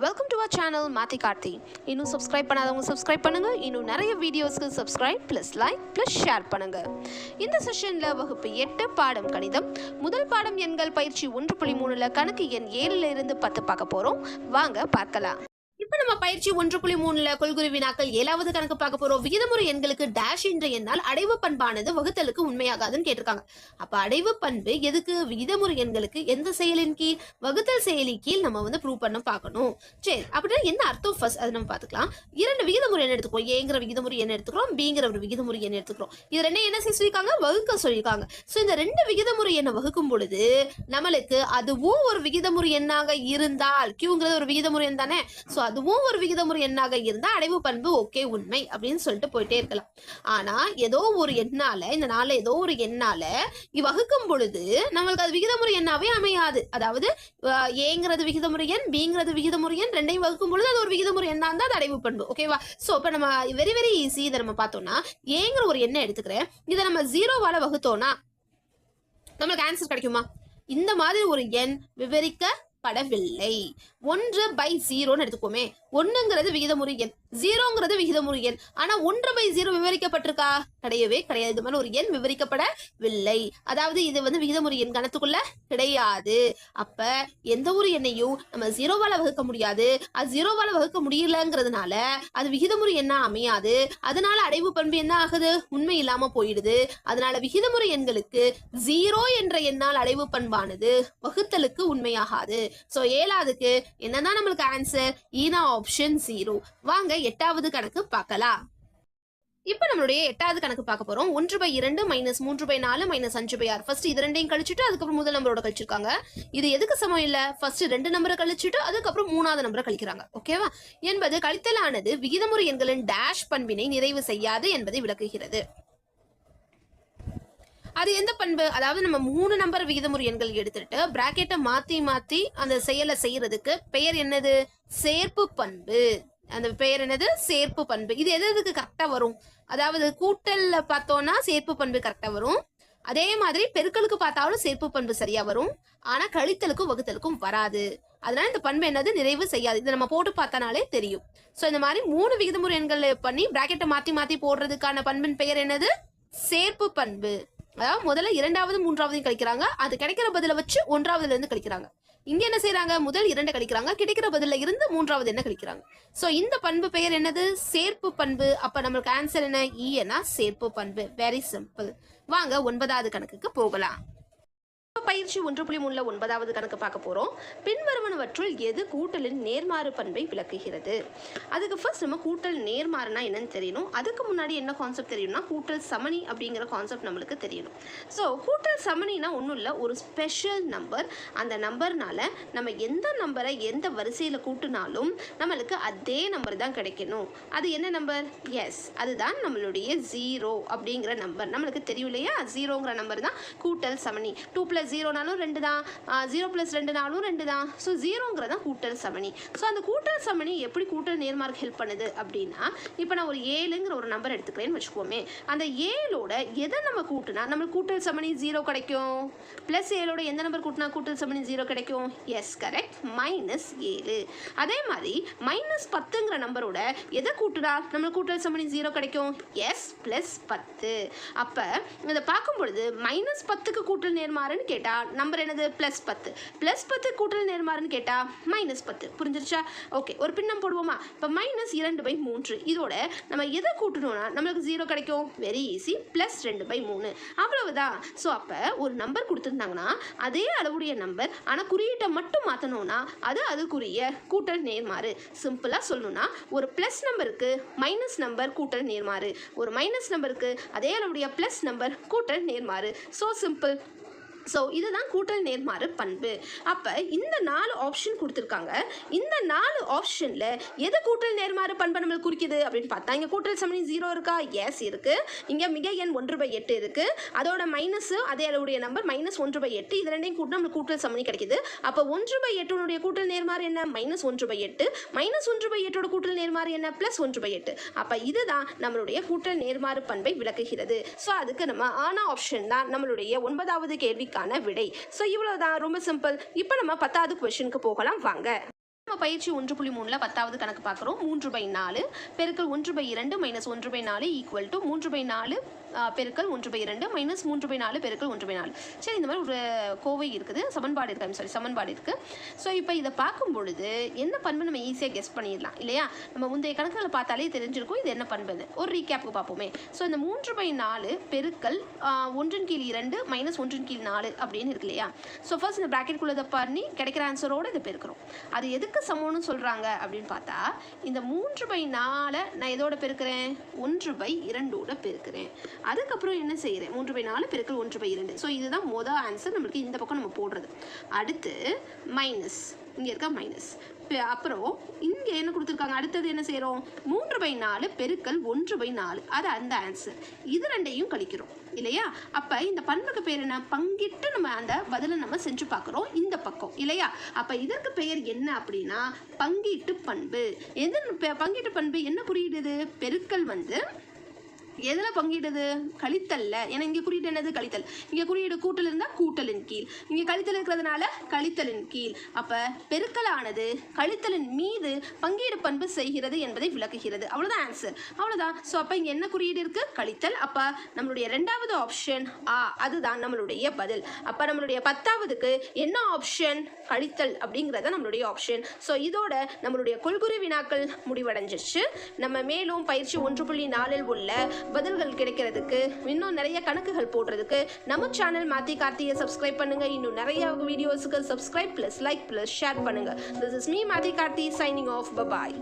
Welcome to our channel மாத்தி கார்த்தி இன்னும் subscribe பண்ணாதவங்க சப்ஸ்கிரைப் பண்ணுங்க. இன்னும் நிறைய வீடியோஸ்க்கு subscribe plus like plus share பண்ணுங்க. இந்த செஷனில் வகுப்பு எட்டு பாடம் கணிதம். முதல் பாடம் எண்கள் பயிற்சி ஒன்று புள்ளி மூணுல கணக்கு எண் ஏழுல இருந்து பத்து பார்க்க போறோம். வாங்க பார்க்கலாம். இப்ப நம்ம பயிற்சி ஒன்று புள்ளி மூணுல கொள்குறி வினாக்கள் ஏழாவது கணக்கு பார்க்க போறோம். விகிதமுறை எண்களுக்கு டேஷ் என்ற எண்ணால் அடைவு பண்பானது வகுத்தலுக்கு உண்மையாகாதுன்னு கேட்டிருக்காங்க. அப்ப அடைவு பண்பு எதுக்கு? விகிதமுறை எண்களுக்கு எந்த செயலின் கீழ்? வகுத்தல் செயலி கீழ் நம்ம வந்து ப்ரூவ் பண்ண பார்க்கணும். சரி அப்படின்னா என்ன அர்த்தம் ஃபர்ஸ்ட் அதை நம்ம பார்த்துக்கலாம். இரண்டு விகிதமுறை எண் எடுத்துக்கிறோம் ஏங்கிற விகிதமுறை எண் எடுத்துக்கிறோம். பிங்கிற ஒரு விகிதமுறை எண் எடுத்துக்கிறோம். இது ரெண்டு என்ன செய்ய சொல்லியிருக்காங்க? வகுக்க சொல்லியிருக்காங்க. ஸோ இந்த ரெண்டு விகிதமுறை எண்ணை வகுக்கும் பொழுது நம்மளுக்கு அதுவும் ஒரு விகிதமுறை எண்ணாக இருந்தால் கியூங்கிறது ஒரு விகிதமுறை எண் தானே? ஸோ அதுவும் ஒரு விகிதமுறை எண்ணாக இருந்தால் அடைவு பண்பு ஓகே உண்மை அப்படின்னு சொல்லிட்டு போயிட்டே இருக்கலாம். ஆனால் ஏதோ ஒரு எண்ணால் இந்த நாளில் ஏதோ ஒரு எண்ணால் வகுக்கும் பொழுது நம்மளுக்கு அது விகிதமுறை எண்ணாவே அமையாது. அதாவது ஏங்கிறது விகிதமுறை எண் பிங்கிறது விகிதமுறை எண் ரெண்டையும் வகுக்கும் பொழுது அது ஒரு விகிதமுறை எண்ணாக இருந்தால் அது அடைவு பண்பு ஓகேவா ஸோ இப்போ நம்ம வெரி வெரி ஈஸி இதை நம்ம பார்த்தோம்னா ஏங்கிற ஒரு எண்ணை எடுத்துக்கிறேன். இதை நம்ம ஜீரோவால் வகுத்தோம்னா நம்மளுக்கு ஆன்சர் கிடைக்குமா? இந்த மாதிரி ஒரு எண் விவரிக்க படவில்லை. ஒன்று பை ஜீரோன்னு எடுத்துக்கோமே. ஒன்னுங்கிறது விகிதமுறு எண் ஜீரோங்கிறது விகிதமுறு எண் ஆனா ஒன்று பை ஜீரோ விவரிக்கப்பட்டிருக்கா? கிடையவே கிடையாது. இது மாதிரி ஒரு எண் விவரிக்கப்படவில்லை. அதாவது இது வந்து விகிதமுறை எண் கணத்துக்குள்ள கிடையாது. அப்ப எந்த ஒரு எண்ணையும் நம்ம ஜீரோவால வகுக்க முடியாது. அது ஜீரோவால வகுக்க முடியலங்கிறதுனால அது விகிதமுறை எண்ணா அமையாது. அதனால அடைவு பண்பு என்ன ஆகுது? உண்மை இல்லாம போயிடுது. அதனால விகிதமுறை எண்களுக்கு ஜீரோ என்ற எண்ணால் அடைவு பண்பானது வகுத்தலுக்கு உண்மையாகாது. சோ ஏழாவதுக்கு என்னதான் நம்மளுக்கு ஆன்சர் ஈனா ஆப்ஷன் ஜீரோ வாங்க எட்டாவது கணக்கு பார்க்கலாம். இப்போ நம்மளுடைய எட்டாவது கணக்கு பார்க்க போறோம். ஒன்று பை இரண்டு மைனஸ் மூன்று பை நாலு மைனஸ் அஞ்சு பை ஆறு. ஃபர்ஸ்ட் இது ரெண்டையும் கழிச்சுட்டு அதுக்கப்புறம் முதல் நம்பரோட கழிச்சிருக்காங்க. இது எதுக்கு சமம் இல்ல? ஃபர்ஸ்ட் ரெண்டு நம்பரை கழிச்சுட்டு அதுக்கப்புறம் மூணாவது நம்பரை கழிக்கிறாங்க. ஓகேவா என்பது கழித்தலானது விகிதமுறை எண்களின் டேஷ் பண்பினை நிறைவு செய்யாது என்பதை விளக்குகிறது. அது எந்த பண்பு? அதாவது நம்ம மூணு நம்பர் விகிதமுறை எண்கள் எடுத்துட்டு பிராக்கெட்டை மாத்தி மாத்தி அந்த செயலை செய்யறதுக்கு பெயர் என்னது? சேர்ப்பு பண்பு. அந்த பெயர் என்னது? சேர்ப்பு பண்பு. இது எது எதுக்கு கரெக்டா வரும்? அதாவது கூட்டல்ல பார்த்தோம்னா சேர்ப்பு பண்பு கரெக்டா வரும். அதே மாதிரி பெருக்களுக்கு பார்த்தாலும் சேர்ப்பு பண்பு சரியா வரும். ஆனா கழித்தலுக்கும் வகுத்தலுக்கும் வராது. அதனால இந்த பண்பு என்னது? நிறைவு செய்யாது. இதை நம்ம போட்டு பார்த்தனாலே தெரியும். சோ இந்த மாதிரி மூணு விகிதமுறை எண்கள் பண்ணி பிராக்கெட்டை மாத்தி மாத்தி போடுறதுக்கான பண்பின் பெயர் என்னது? சேர்ப்பு பண்பு. அதாவது முதல்ல இரண்டாவது மூன்றாவதையும் கழிக்கிறாங்க. அது கிடைக்கிற பதில வச்சு ஒன்றாவதுல இருந்து கழிக்கிறாங்க. இங்க என்ன செய்யறாங்க முதல் இரண்டு கழிக்கிறாங்க. கிடைக்கிற பதில இருந்து மூன்றாவது என்ன கழிக்கிறாங்க? சோ இந்த பண்பு பெயர் என்னது? சேர்ப்பு பண்பு. அப்ப நம்மளுக்கு ஆன்சர் என்ன? E ஈனா சேர்ப்பு பண்பு. வெரி சிம்பிள் வாங்க ஒன்பதாவது கணக்குக்கு போகலாம். பயிற்சி ஒன்று புள்ளி மூணுல ஒன்பதாவது கணக்கு பார்க்க போறோம். பின்வருவனவற்றுள் எது கூட்டலின் நேர்மாறு பண்பை விளக்குகிறது? அதுக்கு ஃபர்ஸ்ட் நம்ம கூட்டல் நேர்மாறுனா என்னன்னு தெரியணும். அதுக்கு முன்னாடி என்ன கான்செப்ட் தெரியும்னா கூட்டல் சமணி அப்படிங்கிற கான்செப்ட் நம்மளுக்கு தெரியணும். ஸோ கூட்டல் சமணினா ஒன்றும் இல்லை ஒரு ஸ்பெஷல் நம்பர் அந்த நம்பர்னால நம்ம எந்த நம்பரை எந்த வரிசையில் கூட்டினாலும் நம்மளுக்கு அதே நம்பர் தான் கிடைக்கணும். அது என்ன நம்பர் எஸ் அதுதான் நம்மளுடைய ஜீரோ அப்படிங்கிற நம்பர் நம்மளுக்கு தெரியும் இல்லையா? ஜீரோங்கிற நம்பர் தான் கூட்டல் சமணி. டூ ப்ளஸ் ஜீரோனாலும் ரெண்டு தான். ஜீரோ ப்ளஸ் ரெண்டுனாலும் ரெண்டு தான். ஸோ ஜீரோங்கிறது தான் கூட்டல் சமணி. ஸோ அந்த கூட்டல் சமணி எப்படி கூட்டல் நேர்மார்க் ஹெல்ப் பண்ணுது அப்படின்னா இப்போ நான் ஒரு ஏழுங்கிற ஒரு நம்பர் எடுத்துக்கிறேன்னு வச்சுக்கோமே. அந்த ஏழோட எதை நம்ம கூட்டினா நம்மளுக்கு கூட்டல் சமணி ஜீரோ கிடைக்கும். ப்ளஸ் ஏழோட எந்த நம்பர் கூட்டினா கூட்டல் சமணி ஜீரோ கிடைக்கும்? எஸ் கரெக்ட் மைனஸ் ஏழு. அதே மாதிரி மைனஸ் பத்துங்கிற நம்பரோட எதை கூட்டுனா நம்மளுக்கு கூட்டல் சமணி ஜீரோ கிடைக்கும்? எஸ் ப்ளஸ் பத்து. அப்போ இதை பார்க்கும் பொழுது மைனஸ் பத்துக்கு கூட்டல் நேர்மாறுன்னு கேட்டால் நம்பர் என்னது? ப்ளஸ் பத்து. ப்ளஸ் பத்து கூட்டல் நேர்மாறுன்னு கேட்டால் மைனஸ் பத்து. புரிஞ்சிருச்சா? ஓகே ஒரு பின்னம் போடுவோமா? இப்போ மைனஸ் இரண்டு பை மூன்று. இதோட நம்ம எதை கூட்டணும்னா நம்மளுக்கு ஜீரோ கிடைக்கும். வெரி ஈஸி ப்ளஸ் ரெண்டு பை மூணு. அவ்வளவுதான். ஸோ அப்போ ஒரு நம்பர் கொடுத்துருந்தாங்கன்னா அதே அளவுடைய நம்பர் ஆனால் குறியீட்டை மட்டும் மாற்றணும்னா அது அதுக்குரிய கூட்டல் நேர்மாறு. சிம்பிளாக சொல்லணும்னா ஒரு ப்ளஸ் நம்பருக்கு மைனஸ் நம்பர் கூட்டல் நேர்மாறு. ஒரு மைனஸ் நம்பருக்கு அதே அளவுடைய ப்ளஸ் நம்பர் கூட்டல் நேர்மாறு. ஸோ சிம்பிள் ஸோ இதுதான் கூட்டல் நேர்மாறு பண்பு. அப்போ இந்த நாலு ஆப்ஷன் கொடுத்துருக்காங்க. இந்த நாலு ஆப்ஷனில் எது கூட்டல் நேர்மாறு பண்பை நம்மளுக்கு குறிக்குது அப்படின்னு பார்த்தா இங்கே கூட்டல் சமணி ஜீரோ இருக்கா? எஸ் இருக்குது இங்கே மிக எண் ஒன்று பை எட்டு இருக்குது அதோட மைனஸு அதே அளவுடைய நம்பர் மைனஸ் ஒன்று பை எட்டு. இது ரெண்டையும் கூட்டினா நம்மளுக்கு கூட்டல் சமணி கிடைக்குது. அப்போ ஒன்று பை எட்டுனுடைய கூட்டல் நேர்மாறு என்ன? மைனஸ் ஒன்று பை எட்டு. மைனஸ் ஒன்று பை எட்டோட கூட்டல் நேர்மாறு என்ன? ப்ளஸ் ஒன்று பை எட்டு. அப்போ இதுதான் நம்மளுடைய கூட்டல் நேர்மாறு பண்பை விளக்குகிறது. ஸோ அதுக்கு நம்ம ஆனா ஆப்ஷன் தான். நம்மளுடைய ஒன்பதாவது கேள்விக்கான விடை. ஸோ இவ்வளவுதான். ரொம்ப சிம்பிள் இப்போ நம்ம பத்தாவது கொஷனுக்கு போகலாம். வாங்க. நம்ம பயிற்சி ஒன்று புள்ளி மூணில் பத்தாவது கணக்கு பார்க்குறோம். மூன்று பை நாலு பெருக்கள் ஒன்று பை இரண்டு மைனஸ் ஒன்று பை நாலு ஈக்குவல் டு மூன்று பை நாலு பெருக்கள் பெருக்கல் ஒன்று பை இரண்டு மைனஸ் மூன்று பை நாலு பெருக்கள் ஒன்று பை நாலு. சரி இந்த மாதிரி ஒரு கோவை இருக்குது. சமன்பாடு இருக்குது சாரி சமன்பாடு இருக்குது ஸோ இப்போ இதை பார்க்கும் பொழுது என்ன பண்பு நம்ம ஈஸியாக கெஸ் பண்ணிடலாம் இல்லையா? நம்ம முந்தைய கணக்குகளை பார்த்தாலே தெரிஞ்சிருக்கும். இது என்ன பண்புன்னு. ஒரு ரீகேப்புக்கு பார்ப்போமே. ஸோ இந்த மூன்று பை நாலு பெருக்கள் ஒன்றின் கீழ் இரண்டு மைனஸ் ஒன்றின் கீழ் நாலு அப்படின்னு இருக்கு இல்லையா? ஸோ ஃபர்ஸ்ட் இந்த ப்ராக்கெட்குள்ளே இதை பண்ணி கிடைக்கிற ஆன்சரோடு இதை பெருக்கிறோம். அது எதுக்கு சமம்னு சொல்கிறாங்க அப்படின்னு பார்த்தா இந்த மூன்று பை நாலை நான் எதோட பெருக்கிறேன்? ஒன்று பை இரண்டோட பெருக்கிறேன். அதுக்கப்புறம் என்ன செய்கிறேன் மூன்று பை நாலு பெருக்கல் ஒன்று பை இரண்டு. ஸோ இதுதான் மொதல் ஆன்சர் நம்மளுக்கு இந்த பக்கம் நம்ம போடுறது. அடுத்து மைனஸ் இங்கே இருக்க மைனஸ் அப்புறம் இங்கே என்ன கொடுத்துருக்காங்க? அடுத்தது என்ன செய்கிறோம் மூன்று பை நாலு பெருக்கல் ஒன்று பை நாலு. அது அந்த ஆன்சர் இது ரெண்டையும் கழிக்கிறோம். இல்லையா? அப்போ இந்த பண்புக்கு பேர் என்ன பங்கிட்டு நம்ம அந்த பதிலை நம்ம செஞ்சு பார்க்குறோம். இந்த பக்கம் இல்லையா? அப்போ இதற்கு பெயர் என்ன அப்படின்னா பங்கீட்டு பண்பு. எது ப- பங்கீட்டு பண்பு என்ன குறியிடுது பெருக்கல் வந்து எதில் பங்கிடுது? கழித்தல்ல. ஏன்னா இங்கே குறியீடு என்னது? கழித்தல். இங்கே குறியீடு கூட்டல் இருந்தால் கூட்டலின் கீழ். இங்கே கழித்தல் இருக்கிறதுனால கழித்தலின் கீழ். அப்போ பெருக்கலானது கழித்தலின் மீது பங்கீடு பண்பு செய்கிறது என்பதை விளக்குகிறது. அவ்வளோதான் ஆன்சர் அவ்வளோதான் ஸோ அப்போ இங்கே என்ன குறியீடு இருக்குது கழித்தல். அப்போ நம்மளுடைய ரெண்டாவது ஆப்ஷன் ஆ அதுதான் நம்மளுடைய பதில். அப்போ நம்மளுடைய பத்தாவதுக்கு என்ன ஆப்ஷன் கழித்தல் அப்படிங்கிறத நம்மளுடைய ஆப்ஷன் ஸோ இதோட நம்மளுடைய கொள்குறி வினாக்கள் முடிவடைஞ்சிருச்சு. நம்ம மேலும் பயிற்சி ஒன்று புள்ளி நாலில் உள்ள பதில்கள் கிடைக்கிறதுக்கு இன்னும் நிறைய கணக்குகள் போடுறதுக்கு நம்ம சேனல் மாத்தி கார்த்தியை சப்ஸ்கிரைப் பண்ணுங்க. இன்னும் நிறைய வீடியோஸுக்கு subscribe plus like plus share பண்ணுங்க. திஸ் இஸ் மீ மாத்தி கார்த்தி சைனிங் ஆஃப் பபாய்